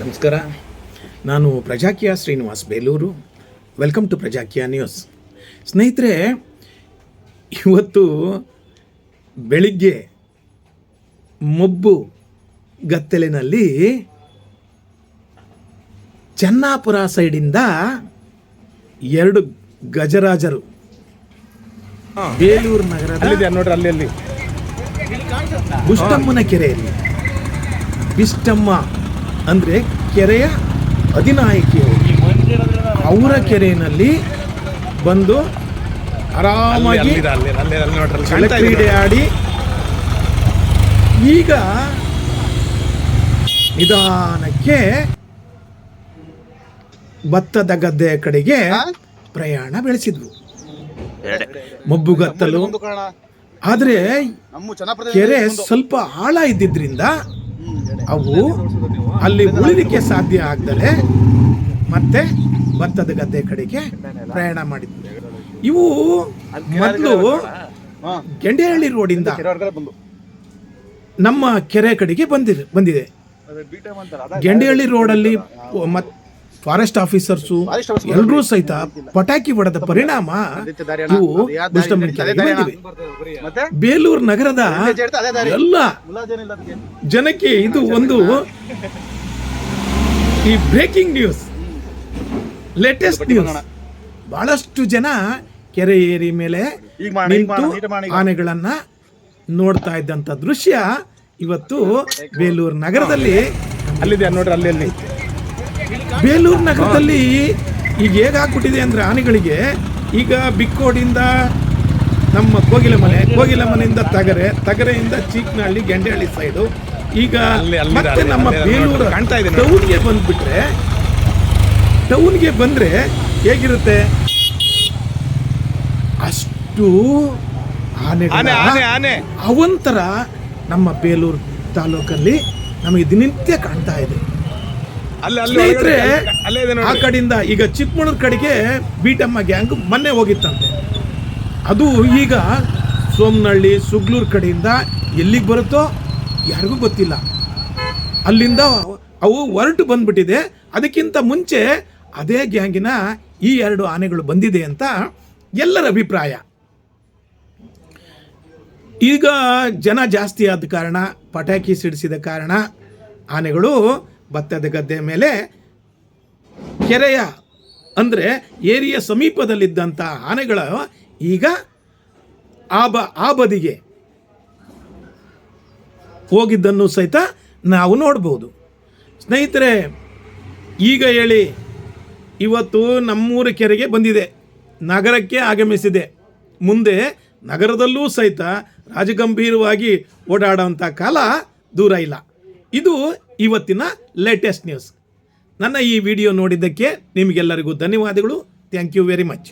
ನಮಸ್ಕಾರ. ನಾನು Prajakiya Srinivas Belur. Welcome to Prajakiya news ಸ್ನೇಹಿತರೆ ಇವತ್ತು ಬೆಳಿಗ್ಗೆ ಮೊಬ್ಬು ಗತ್ತಲಿನಲ್ಲಿ ಚೆನ್ನಾಪುರ ಸೈಡಿಂದ ಎರಡು ಗಜರಾಜರು. ಬೇಲೂರು ನಗರದಲ್ಲಿದೆ ನೋಡ್ರಿ ಅಲ್ಲಿ ಅಲ್ಲಿ. ಬುಷ್ಟಮ್ಮನ ಕೆರೆಯಲ್ಲಿ. ಬಿಷ್ಟಮ್ಮ ಅಂದರೆ ಕೆರೆಯ ಅಧಿನಾಯಕಿಯವರು ಅವರ ಕೆರೆಯಲ್ಲಿ ಬಂದು ಆರಾಮಾಗಿ ಕ್ರೀಡೆ ಆಡಿ ಈಗ ನಿಧಾನಕ್ಕೆ ಭತ್ತದ ಗದ್ದೆಯ ಕಡೆಗೆ ಪ್ರಯಾಣ ಬೆಳೆಸಿದ್ರು ಮಬ್ಬುಗತ್ತಲು. ಆದರೆ ಕೆರೆ ಸ್ವಲ್ಪ ಆಳ ಇದ್ದಿದ್ರಿಂದ ಅವು ಅಲ್ಲಿ ಉಳಿಲಿಕ್ಕೆ ಸಾಧ್ಯ ಆಗ್ದಲೆ ಮತ್ತೆ ಭತ್ತದ ಗದ್ದೆ ಕಡೆಗೆ ಪ್ರಯಾಣ ಮಾಡಿದ್ರು ಇವು ಮೊದಲು ಗೆಂಡೆಹಳ್ಳಿ ರೋಡಿಂದ ನಮ್ಮ ಕೆರೆ ಕಡೆಗೆ ಬಂದಿದೆ ಬಂದಿದೆ. ಗೆಂಡೆಹಳ್ಳಿ ರೋಡಲ್ಲಿ ಮತ್ ಫಾರೆಸ್ಟ್ ಆಫೀಸರ್ಸು ಎಲ್ಲರೂ ಸಹಿತ ಪಟಾಕಿ ಹೊಡೆದ ಪರಿಣಾಮ ಇವು ಮತ್ತೆ ಬೇಲೂರು ನಗರದ ಎಲ್ಲ ಜನಕ್ಕೆ ಇದು ಒಂದು ಈ ಬ್ರೇಕಿಂಗ್ ನ್ಯೂಸ್. ಲೇಟೆಸ್ಟ್ ನ್ಯೂಸ್ ಬಹಳಷ್ಟು ಜನ ಕೆರೆ ಏರಿ ಮೇಲೆ ನಿಂತು. ಆನೆಗಳನ್ನ ನೋಡ್ತಾ ಇದ್ದಂತ ದೃಶ್ಯ ಇವತ್ತು ಬೇಲೂರು ನಗರದಲ್ಲಿ. ಅಲ್ಲಿದೆ ನೋಡ್ರಿ ಅಲ್ಲಿ ಅಲ್ಲಿ. ಬೇಲೂರು ನಗರದಲ್ಲಿ ಈಗ ಹೇಗಾಗ್ಬಿಟ್ಟಿದೆ ಅಂದ್ರೆ ಆನೆಗಳಿಗೆ ಈಗ ಬಿಕ್ಕೋಡಿಂದ ನಮ್ಮ ಕೋಗಿಲ ಮನೆ ಕೋಗಿಲ ಮನೆಯಿಂದ ತಗರೆ ತಗರೆಯಿಂದ ಚೀಕ್ನಹಳ್ಳಿ ಗೆಂಡೆಹಳ್ಳಿ ಸೈಡು ಈಗ ಮತ್ತೆ ನಮ್ಮ ಬೇಲೂರು ಕಾಣ್ತಾ ಇದೆ. ಟೌನ್ಗೆ ಬಂದ್ಬಿಟ್ರೆ ಟೌನ್ಗೆ ಬಂದ್ರೆ ಹೇಗಿರುತ್ತೆ? ಅಷ್ಟು ಆನೆ ಆನೆ ಆನೆ. ಅವಂತರ ನಮ್ಮ ಬೇಲೂರು ತಾಲೂಕಲ್ಲಿ ನಮಗೆ ದಿನನಿತ್ಯ ಕಾಣ್ತಾ ಇದೆ. ಅಲ್ಲಿ ಅಲ್ಲಿ ಸ್ನೇಹಿತರೆ ಆ ಕಡೆಯಿಂದ ಈಗ ಚಿಕ್ಕಮಗಳೂರು ಕಡೆಗೆ ಬೀಟಮ್ಮ ಗ್ಯಾಂಗ್ ಮೊನ್ನೆ ಹೋಗಿತ್ತಂತೆ. ಅದು ಈಗ ಸೋಮನಹಳ್ಳಿ ಸುಗ್ಲೂರು ಕಡೆಯಿಂದ ಎಲ್ಲಿಗೆ ಬರುತ್ತೋ ಯಾರಿಗೂ ಗೊತ್ತಿಲ್ಲ. ಅಲ್ಲಿಂದ ಅವು ಹೊರಟು ಬಂದ್ಬಿಟ್ಟಿದೆ. ಅದಕ್ಕಿಂತ ಮುಂಚೆ ಅದೇ ಗ್ಯಾಂಗಿನ ಈ ಎರಡು ಆನೆಗಳು ಬಂದಿದೆ ಅಂತ ಎಲ್ಲರ ಅಭಿಪ್ರಾಯ. ಈಗ ಜನ ಜಾಸ್ತಿ ಆದ ಕಾರಣ, ಪಟಾಕಿ ಸಿಡಿಸಿದ ಕಾರಣ ಆನೆಗಳು ಭತ್ತದ ಗದ್ದೆ ಮೇಲೆ ಕೆರೆಯ, ಅಂದರೆ ಏರಿಯ ಸಮೀಪದಲ್ಲಿದ್ದಂಥ ಆನೆಗಳು ಈಗ ಆ ಬ ಆ ಬದಿಗೆ ಹೋಗಿದ್ದನ್ನು ಸಹಿತ ನಾವು ನೋಡ್ಬೋದು. ಸ್ನೇಹಿತರೆ, ಈಗ ಹೇಳಿ, ಇವತ್ತು ನಮ್ಮೂರ ಕೆರೆಗೆ ಬಂದಿದೆ. ನಗರಕ್ಕೆ ಆಗಮಿಸಿದೆ. ಮುಂದೆ ನಗರದಲ್ಲೂ ಸಹಿತ ರಾಜಗಂಭೀರವಾಗಿ ಓಡಾಡೋಂಥ ಕಾಲ ದೂರ ಇಲ್ಲ. ಇದು ಇವತ್ತಿನ ಲೇಟೆಸ್ಟ್ ನ್ಯೂಸ್ ನನ್ನ ಈ ವಿಡಿಯೋ ನೋಡಿದ್ದಕ್ಕೆ ನಿಮಗೆಲ್ಲರಿಗೂ ಧನ್ಯವಾದಗಳು. Thank you very much